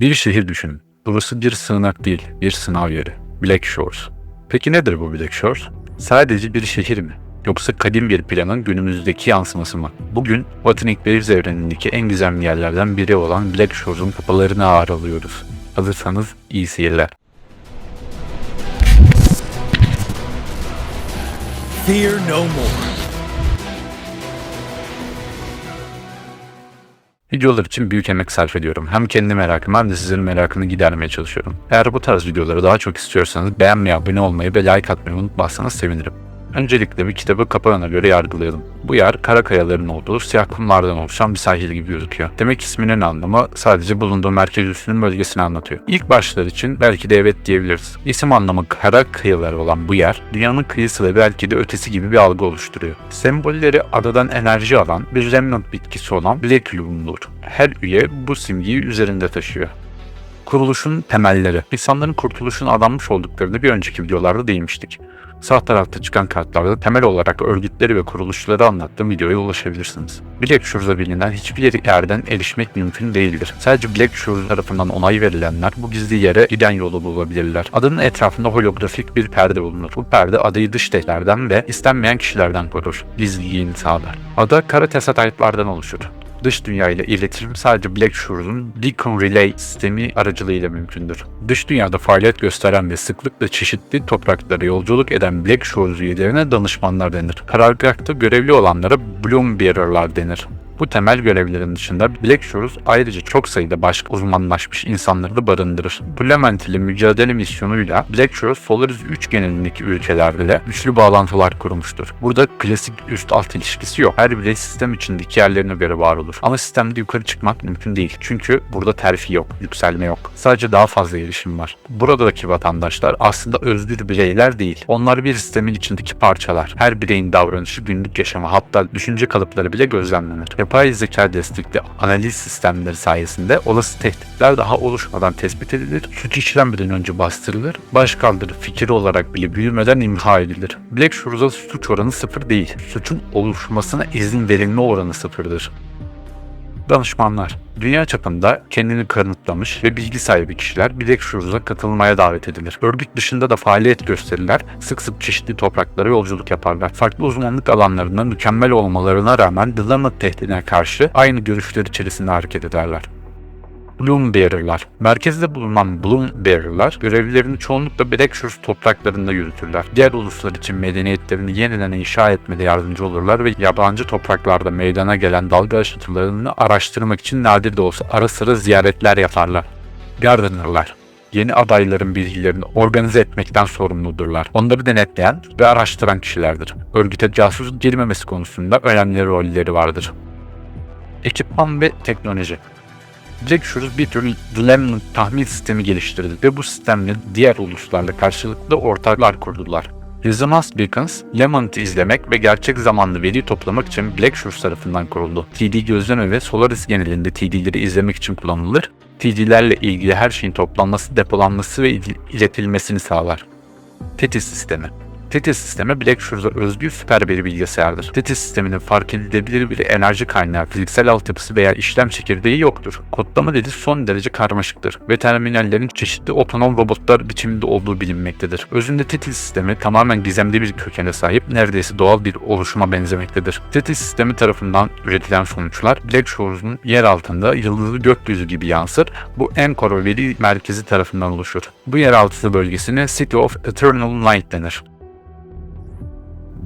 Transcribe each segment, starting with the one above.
Bir şehir düşünün. Burası bir sığınak değil, bir sınav yeri. Black Shores. Peki nedir bu Black Shores? Sadece bir şehir mi? Yoksa kadim bir planın günümüzdeki yansıması mı? Bugün Botanik Waves evrenindeki en gizemli yerlerden biri olan Black Shores'un kapılarını ağırlıyoruz. Hazırsanız iyi seyirler. Fear no more. Videolar için büyük emek sarf ediyorum. Hem kendi merakımı hem de sizin merakını gidermeye çalışıyorum. Eğer bu tarz videoları daha çok istiyorsanız beğenmeyi, abone olmayı ve like atmayı unutmazsanız sevinirim. Öncelikle bir kitabı kapağına göre yargılayalım. Bu yer kara kayaların olduğu siyah kumlardan oluşan bir sahil gibi gözüküyor. Demek isminin anlamı sadece bulunduğu merkez üssünün bölgesini anlatıyor. İlk başlar için belki de evet diyebiliriz. İsim anlamı kara kıyılar olan bu yer, dünyanın kıyısı ve belki de ötesi gibi bir algı oluşturuyor. Sembolleri adadan enerji alan bir remnant bitkisi olan Black Loam'dur. Her üye bu simgeyi üzerinde taşıyor. Kuruluşun temelleri. İnsanların kurtuluşuna adanmış olduklarını bir önceki videolarda değinmiştik. Sağ tarafta çıkan kartlarda temel olarak örgütleri ve kuruluşları anlattığım videoya ulaşabilirsiniz. Black Shores'a bilinen hiçbir yerden erişmek mümkün değildir. Sadece Black Shores tarafından onay verilenler bu gizli yere giden yolu bulabilirler. Adanın etrafında holografik bir perde bulunur. Bu perde adayı dış tehditlerden ve istenmeyen kişilerden korur. Gizliliğini sağlar. Ada kara tesataytlardan oluşur. Dış dünya ile iletişim sadece Black Shores'un Beacon Relay sistemi aracılığıyla mümkündür. Dış dünyada faaliyet gösteren ve sıklıkla çeşitli topraklara yolculuk eden Black Shores üyelerine danışmanlar denir. Karargahta görevli olanlara Bloom Bearer'lar denir. Bu temel görevlerin dışında Black Shores ayrıca çok sayıda başka uzmanlaşmış insanları da barındırır. Implement ile mücadele misyonuyla Black Shores Solaris 3 genelindeki ülkelerle güçlü bağlantılar kurmuştur. Burada klasik üst-alt ilişkisi yok. Her birey sistem içindeki yerlerine göre var olur. Ama sistemde yukarı çıkmak mümkün değil. Çünkü burada terfi yok, yükselme yok. Sadece daha fazla erişim var. Buradaki vatandaşlar aslında özgür bireyler değil. Onlar bir sistemin içindeki parçalar. Her bireyin davranışı günlük yaşama hatta düşünce kalıpları bile gözlemlenir. Yapay zeka destekli analiz sistemleri sayesinde olası tehditler daha oluşmadan tespit edilir, suç işlenmeden önce bastırılır, başkaldırı fikri olarak bile büyümeden imha edilir. Black Shores'da suç oranı sıfır değil, suçun oluşmasına izin verilme oranı sıfırdır. Danışmanlar Dünya çapında kendini kanıtlamış ve bilgi sahibi kişiler Black Shores'a katılmaya davet edilir. Örgüt dışında da faaliyet gösterirler, sık sık çeşitli topraklara yolculuk yaparlar. Farklı uzmanlık alanlarında mükemmel olmalarına rağmen Dilemma tehdidine karşı aynı görüşler içerisinde hareket ederler. Bloom Bearer'lar. Merkezde bulunan Bloom Bearer'lar görevlerini çoğunlukla Black Shores topraklarında yürütürler. Diğer uluslar için medeniyetlerini yeniden inşa etmede yardımcı olurlar ve yabancı topraklarda meydana gelen dalga aşıtılarını araştırmak için nadir de olsa ara sıra ziyaretler yaparlar. Gardener'lar yeni adayların bilgilerini organize etmekten sorumludurlar. Onları denetleyen ve araştıran kişilerdir. Örgüte casus girmemesi konusunda önemli rolleri vardır. Ekipman ve teknoloji Black Shores bir tür Lemon tahmin sistemi geliştirdi ve bu sistemle diğer uluslarla karşılıklı ortaklar kurdular. Resonance Beacons, Lemon'ı izlemek ve gerçek zamanlı veri toplamak için Black Shores tarafından kuruldu. TD gözleme ve Solaris genelinde TD'leri izlemek için kullanılır. TD'lerle ilgili her şeyin toplanması, depolanması ve il- iletilmesini sağlar. Tetis sistemi Tetis sistemi Black Shores'a özgü süper bir bilgisayardır. Tetis sisteminin fark edilebilir bir enerji kaynağı, fiziksel altyapısı veya işlem çekirdeği yoktur. Kodlama dili son derece karmaşıktır ve terminallerin çeşitli otonom robotlar biçiminde olduğu bilinmektedir. Özünde Tetis sistemi tamamen gizemli bir kökene sahip, neredeyse doğal bir oluşuma benzemektedir. Tetis sistemi tarafından üretilen sonuçlar Black Shores'un yer altında yıldızlı gökyüzü gibi yansır. Bu Encore veri merkezi tarafından oluşur. Bu yeraltı bölgesine City of Eternal Night denir.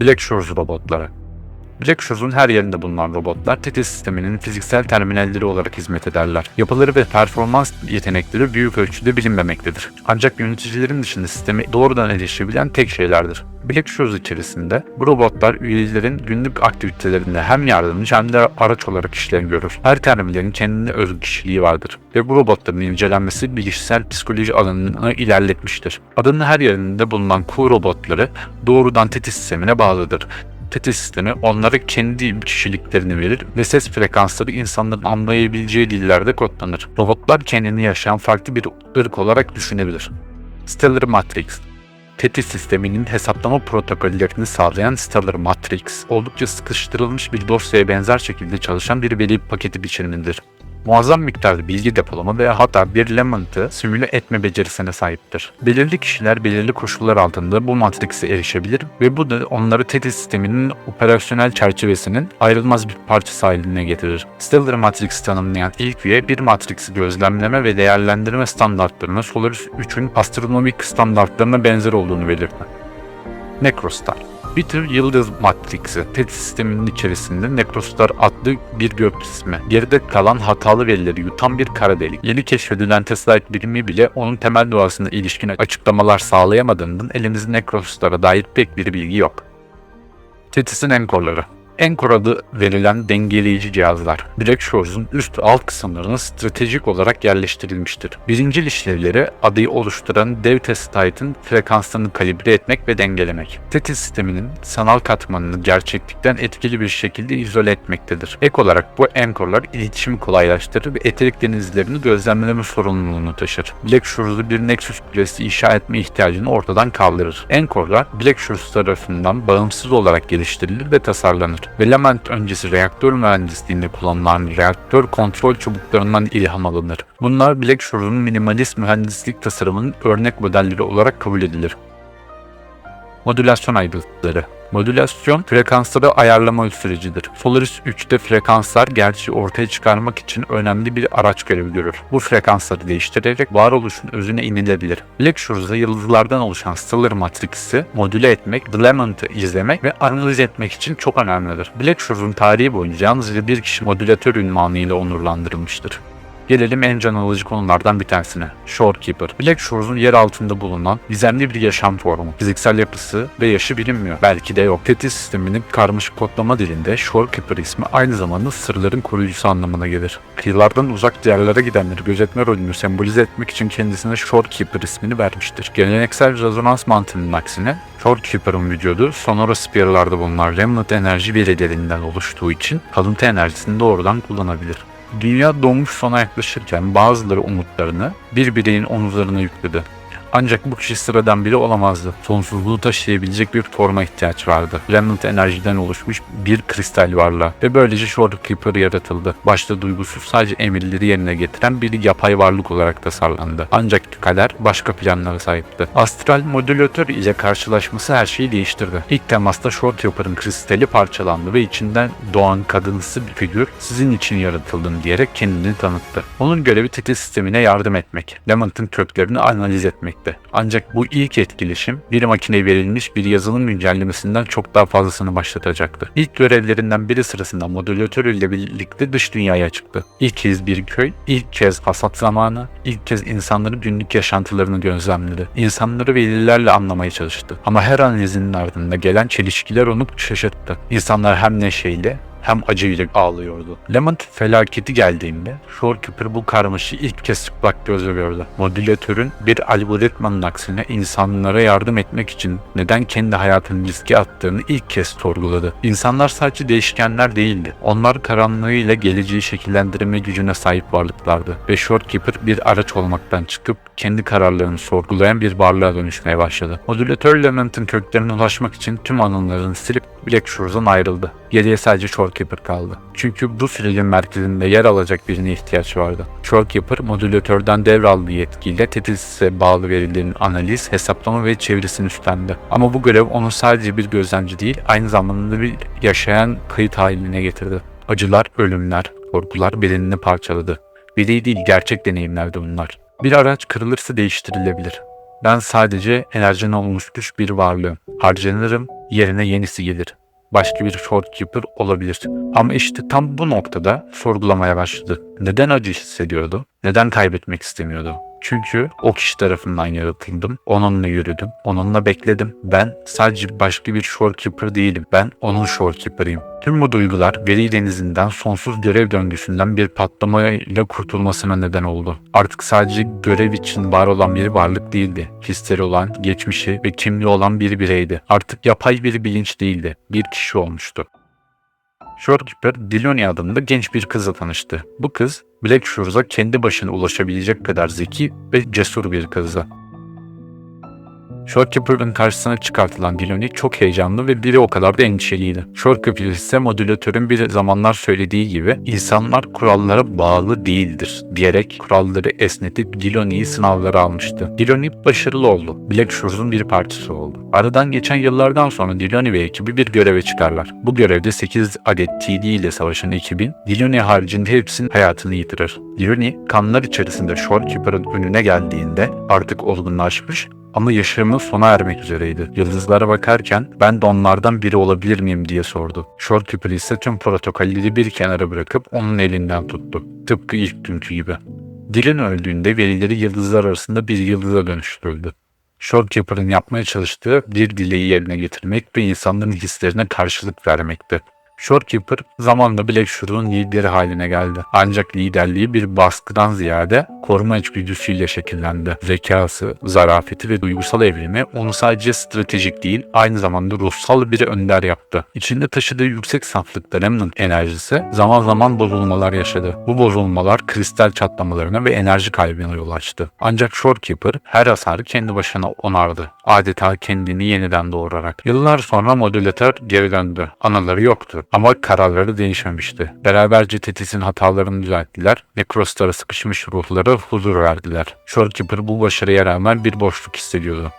Black Shores robotları. Black Shores'un her yerinde bulunan robotlar Tetis sisteminin fiziksel terminalleri olarak hizmet ederler. Yapıları ve performans yetenekleri büyük ölçüde bilinmemektedir. Ancak yöneticilerin dışında sistemi doğrudan erişebilen tek şeylerdir. Black Shores içerisinde bu robotlar üyelerin günlük aktivitelerinde hem yardımcı hem de araç olarak işlev görür. Her terminalin kendine özgü kişiliği vardır ve bu robotların incelenmesi bilgisayar psikoloji alanını ilerletmiştir. Adanın her yerinde bulunan Q robotları doğrudan Tetis sistemine bağlıdır. Tetis sistemi onlara kendi kişiliklerini verir ve ses frekansları insanların anlayabileceği dillerde kodlanır. Robotlar kendini yaşayan farklı bir ırk olarak düşünebilir. Stellar Matrix Tetis sisteminin hesaplama protokollerini sağlayan Stellar Matrix, oldukça sıkıştırılmış bir dosyaya benzer şekilde çalışan bir veri paketi biçimidir. Muazzam miktarda bilgi depolama ve hatta bir Lament'ı simüle etme becerisine sahiptir. Belirli kişiler belirli koşullar altında bu Matrix'e erişebilir ve bu da onları Tetris sisteminin operasyonel çerçevesinin ayrılmaz bir parçası haline getirir. Stellar Matrix tanımlayan ilk üye bir Matrix'i gözlemleme ve değerlendirme standartlarına Solaris 3'ün astronomik standartlarına benzer olduğunu belirtir. Necrostar bir tür yıldız matriksi, Tetris sisteminin içerisinde Necrostar adlı bir gök cismi. Geride kalan hatalı verileri yutan bir kara delik. Yeni keşfedilen Teslite bilimi bile onun temel doğasına ilişkin açıklamalar sağlayamadığından elimizde Necrostar'a dair pek bir bilgi yok. Tetris'in enkorları Enkor adı verilen dengeleyici cihazlar, Black üst alt kısımlarına stratejik olarak yerleştirilmiştir. Birincil işlevleri adayı oluşturan dev testaytın frekanslarını kalibre etmek ve dengelemek. Tetris sisteminin sanal katmanını gerçeklikten etkili bir şekilde izole etmektedir. Ek olarak bu enkorlar iletişimi kolaylaştırır ve eterik denizlerini gözlemleme sorumluluğunu taşır. Black Shores'u bir Nexus kulesi inşa etme ihtiyacını ortadan kaldırır. Enkorlar Black Shores tarafından bağımsız olarak geliştirilir ve tasarlanır ve Lament öncesi reaktör mühendisliğinde kullanılan reaktör kontrol çubuklarından ilham alınır. Bunlar Black Shore'un minimalist mühendislik tasarımının örnek modelleri olarak kabul edilir. Modülasyon ayrıntıları Modülasyon frekansları ayarlama sürecidir. Solaris 3'te frekanslar gerçeği ortaya çıkarmak için önemli bir araç görevi görür. Bu frekansları değiştirerek varoluşun özüne inilebilir. Black Shores'da yıldızlardan oluşan Stellar Matrix'i modüle etmek, Dilemant'ı izlemek ve analiz etmek için çok önemlidir. Black Shores'un tarihi boyunca yalnızca bir kişi modülatör ünvanıyla onurlandırılmıştır. Gelelim en can alıcı konulardan bir tanesine. Shorekeeper. Black Shores'un yer altında bulunan gizemli bir yaşam formu. Fiziksel yapısı ve yaşı bilinmiyor. Belki de yok. Tetris sisteminin karmaşık kodlama dilinde Shorekeeper ismi aynı zamanda sırların koruyucusu anlamına gelir. Kıyılardan uzak yerlere gidenleri gözetme rolünü sembolize etmek için kendisine Shorekeeper ismini vermiştir. Geleneksel rezonans mantığının aksine Shorekeeper'ın vücudu sonora spirallarda bulunan remnant enerji bireylerinden oluştuğu için kalıntı enerjisini doğrudan kullanabilir. Dünya doğmuş sona yaklaşırken bazıları umutlarını bir bireyin omuzlarına yükledi. Ancak bu kişi sıradan biri olamazdı. Sonsuzluğu taşıyabilecek bir forma ihtiyaç vardı. Remnant enerjiden oluşmuş bir kristal varlığa ve böylece Shorekeeper yaratıldı. Başta duygusuz sadece emirleri yerine getiren bir yapay varlık olarak tasarlandı. Ancak kader başka planlara sahipti. Astral modülatör ile karşılaşması her şeyi değiştirdi. İlk temasta Shorekeeper'ın kristali parçalandı ve içinden doğan kadınsı bir figür sizin için yaratıldım diyerek kendini tanıttı. Onun görevi Tetris sistemine yardım etmek. Lament'ın köklerini analiz etmekti. Ancak bu ilk etkileşim bir makineye verilmiş bir yazılım güncellemesinden çok daha fazlasını başlatacaktı. İlk görevlerinden biri sırasında modülatör ile birlikte dış dünyaya çıktı. İlk kez bir köy, ilk kez hasat zamanı, ilk kez insanların günlük yaşantılarını gözlemledi. İnsanları verilerle anlamaya çalıştı. Ama her analizinin ardında gelen çelişkiler onu şaşırttı. İnsanlar hem neşeyle hem acıyla ağlıyordu. Lament felaketi geldiğinde Shorekeeper bu karmaşı ilk kez çıplak gözle gördü. Modülatörün bir algoritmanın aksine insanlara yardım etmek için neden kendi hayatını riske attığını ilk kez sorguladı. İnsanlar sadece değişkenler değildi. Onlar karanlığıyla geleceği şekillendirme gücüne sahip varlıklardı. Ve Shorekeeper bir araç olmaktan çıkıp kendi kararlarını sorgulayan bir varlığa dönüşmeye başladı. Modülatör Lament'in köklerine ulaşmak için tüm anılarını silip Black Shores'dan ayrıldı. Geriye sadece Shorekeeper kaldı. Çünkü bu sürecin merkezinde yer alacak birine ihtiyaç vardı. Shorekeeper modülatörden devraldığı yetkiyle Tetris'e bağlı verilerin analiz, hesaplama ve çevirisini üstlendi. Ama bu görev onu sadece bir gözlemci değil, aynı zamanda bir yaşayan kayıt haline getirdi. Acılar, ölümler, korkular bedenini parçaladı. Biri değil gerçek deneyimlerdi bunlar. Bir araç kırılırsa değiştirilebilir. Ben sadece enerjiden oluşmuş bir varlığım. Harcanırım, yerine yenisi gelir. Başka bir Shorekeeper olabilir. Ama işte tam bu noktada sorgulamaya başladı. Neden acı hissediyordu? Neden kaybetmek istemiyordu? Çünkü o kişi tarafından yaratıldım. Onunla yürüdüm. Onunla bekledim. Ben sadece başka bir Shorekeeper değilim. Ben onun Shorekeeper'ıyım. Tüm bu duygular veri denizinden sonsuz görev döngüsünden bir patlamayla kurtulmasına neden oldu. Artık sadece görev için var olan bir varlık değildi. Hisleri olan, geçmişi ve kimliği olan bir bireydi. Artık yapay bir bilinç değildi. Bir kişi olmuştu. Shorekeeper, Dilonia adında genç bir kızla tanıştı. Bu kız, Black Shores'a kendi başına ulaşabilecek kadar zeki ve cesur bir kızdı. Shorekeeper'ın karşısına çıkartılan Diloni çok heyecanlı ve biri o kadar da endişeliydi. Shorekeeper ise modülatörün bir zamanlar söylediği gibi insanlar kurallara bağlı değildir diyerek kuralları esnetip Diloni'yi sınavlara almıştı. Diloni başarılı oldu. Black Shores'un bir parçası oldu. Aradan geçen yıllardan sonra Diloni ve ekibi bir göreve çıkarlar. Bu görevde 8 adet TD ile savaşan ekibin Diloni haricinde hepsinin hayatını yitirir. Diloni kanlar içerisinde Shorekeeper'ın önüne geldiğinde artık olgunlaşmış ama yaşamı sona ermek üzereydi. Yıldızlara bakarken ben de onlardan biri olabilir miyim diye sordu. Shorekeeper ise tüm protokolleri bir kenara bırakıp onun elinden tuttu. Tıpkı ilk günkü gibi. Dylan öldüğünde verileri yıldızlar arasında bir yıldıza dönüştürüldü. Shorekeeper'ın yapmaya çalıştığı bir dileği yerine getirmek ve insanların hislerine karşılık vermekti. Shorekeeper zamanla Black Shore'un lideri haline geldi. Ancak liderliği bir baskıdan ziyade koruma içgüdüsüyle şekillendi. Zekası, zarafeti ve duygusal evrimi onu sadece stratejik değil, aynı zamanda ruhsal bir önder yaptı. İçinde taşıdığı yüksek saflıkta Remnant enerjisi zaman zaman bozulmalar yaşadı. Bu bozulmalar kristal çatlamalarına ve enerji kaybına yol açtı. Ancak Shorekeeper her hasarı kendi başına onardı. Adeta kendini yeniden doğurarak. Yıllar sonra modülatör geri döndü. Anaları yoktu ama kararları değişmemişti. Beraberce Tetis'in hatalarını düzelttiler ve Cross'lara sıkışmış ruhlara huzur verdiler. Shorekeeper bu başarıya rağmen bir boşluk hissediyordu.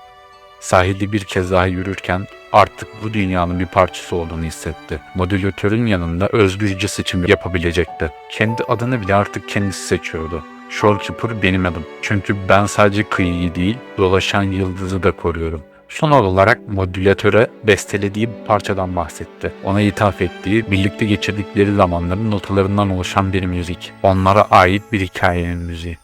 Sahilde bir kez daha yürürken artık bu dünyanın bir parçası olduğunu hissetti. Modülatörün yanında özgürce seçim yapabilecekti. Kendi adını bile artık kendisi seçiyordu. Shorekeeper benim adım. Çünkü ben sadece kıyıyı değil, dolaşan yıldızı da koruyorum. Son olarak modülatöre bestelediği bir parçadan bahsetti. Ona ithaf ettiği, birlikte geçirdikleri zamanların notalarından oluşan bir müzik. Onlara ait bir hikayenin müziği.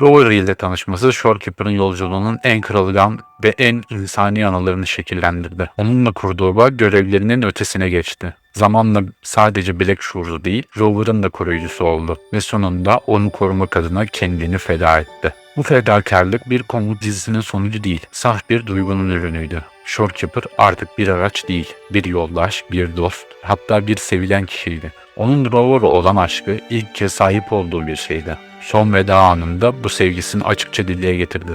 Rover ile tanışması Shorekeeper'ın yolculuğunun en kırılgan ve en insani anılarını şekillendirdi. Onunla kurduğu bağ görevlerinin ötesine geçti. Zamanla sadece Black Shores'u değil, Rover'ın da koruyucusu oldu ve sonunda onu korumak adına kendini feda etti. Bu fedakarlık bir komut dizisinin sonucu değil, saf bir duygunun ürünüydü. Shorekeeper artık bir araç değil, bir yoldaş, bir dost, hatta bir sevilen kişiydi. Onun Rover'a olan aşkı ilk kez sahip olduğu bir şeydi. Son veda anında bu sevgisini açıkça dile getirdi.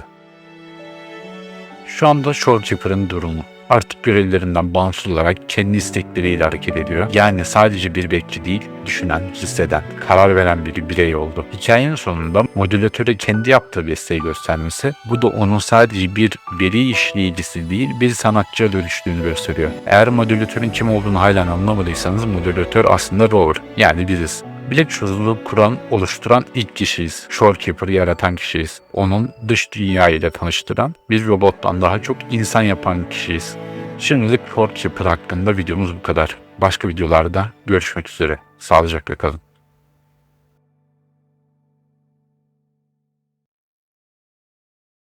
Şu anda Shorekeeper'ın durumu. Artık görevlerinden bağımsız olarak kendi istekleriyle hareket ediyor. Yani sadece bir bekçi değil, düşünen, hisseden, karar veren bir birey oldu. Hikayenin sonunda modülatöre kendi yaptığı besteyi göstermesi, bu da onun sadece bir veri işleyicisi değil, bir sanatçıya dönüştüğünü gösteriyor. Eğer modülatörün kim olduğunu hala anlamadıysanız modülatör aslında Rover, yani biziz. Black kuran, oluşturan ilk kişiyiz. Shorekeeper'ı yaratan kişiyiz. Onun dış dünya ile tanıştıran, bir robottan daha çok insan yapan kişiyiz. Şimdilik Shorekeeper hakkında videomuz bu kadar. Başka videolarda görüşmek üzere. Sağlıcakla kalın.